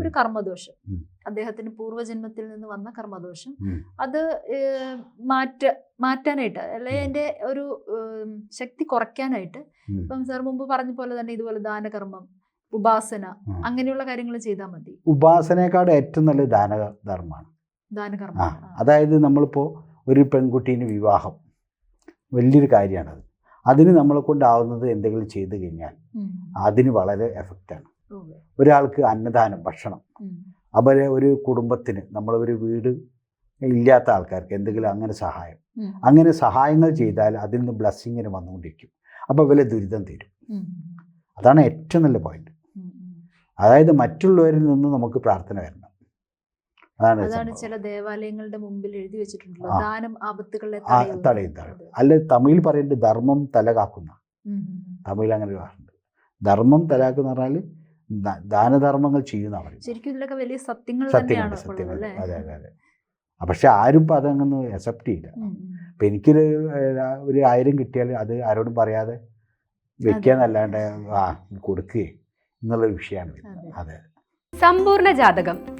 ഒരു കർമ്മദോഷം. അദ്ദേഹത്തിന് പൂർവജന്മത്തിൽ നിന്ന് വന്ന കർമ്മദോഷം. അത് മാറ്റ മാറ്റാനായിട്ട് അല്ലെങ്കിൽ എന്റെ ഒരു ശക്തി കുറയ്ക്കാനായിട്ട്. ഇപ്പം സാർ മുമ്പ് പറഞ്ഞ പോലെ തന്നെ ഇതുപോലെ ദാനകർമ്മം ഉപാസന. അങ്ങനെയുള്ള കാര്യങ്ങൾ ചെയ്താൽ മതി. ഉപാസനയെക്കാട് ഏറ്റവും നല്ല ദാനധർമ്മമാണ് ദാനകർമ്മ. അതായത് നമ്മളിപ്പോൾ ഒരു പെൺകുട്ടീന് വിവാഹം. വലിയൊരു കാര്യമാണത്. അതിന് നമ്മളെ കൊണ്ടാവുന്നത് എന്തെങ്കിലും ചെയ്തു കഴിഞ്ഞാൽ അതിന് വളരെ എഫക്റ്റാണ്. ഒരാൾക്ക് അന്നദാനം ഭക്ഷണം. അതുപോലെ അവരെ ഒരു കുടുംബത്തിന് നമ്മളൊരു വീട് ഇല്ലാത്ത ആൾക്കാർക്ക് എന്തെങ്കിലും അങ്ങനെ സഹായം. അങ്ങനെ സഹായങ്ങൾ ചെയ്താൽ അതിൽ നിന്ന് ബ്ലസ്സിങ്ങിന് വന്നുകൊണ്ടിരിക്കും. അപ്പോൾ വില ദുരിതം തീരും. അതാണ് ഏറ്റവും നല്ല പോയിന്റ്. അതായത് മറ്റുള്ളവരിൽ നിന്ന് നമുക്ക് പ്രാർത്ഥന വരണം. അതാണ് ചില ദേവാലയങ്ങളുടെ മുമ്പിൽ എഴുതി വെച്ചിട്ടുണ്ടല്ലോ. ദാനം ആപത്തുകളെ തടയും തടയും. അല്ല തമിഴിൽ പറയുന്നത് ധർമ്മം തലകാക്കുന്ന. തമിഴിൽ അങ്ങനെ ഒരു വാക്കുണ്ട്. ധർമ്മം തലാക്കുന്ന പറഞ്ഞാൽ ദാനധർമ്മങ്ങൾ ചെയ്യുന്ന അവർ സത്യങ്ങൾ സത്യങ്ങളുണ്ട് അല്ലേ? അതെ അതെ അതെ. പക്ഷെ ആരും ഇപ്പം അതങ്ങൊന്നും അക്സെപ്റ്റ് ചെയ്യില്ല. ഉം. എനിക്കൊരു ഒരു ആയിരം കിട്ടിയാൽ അത് ആരോടും പറയാതെ വെക്കാന്നല്ലാണ്ട് ആ കൊടുക്കുകയെ എന്നുള്ളൊരു വിഷയമാണ് അതെ. സമ്പൂർണ ജാതകം.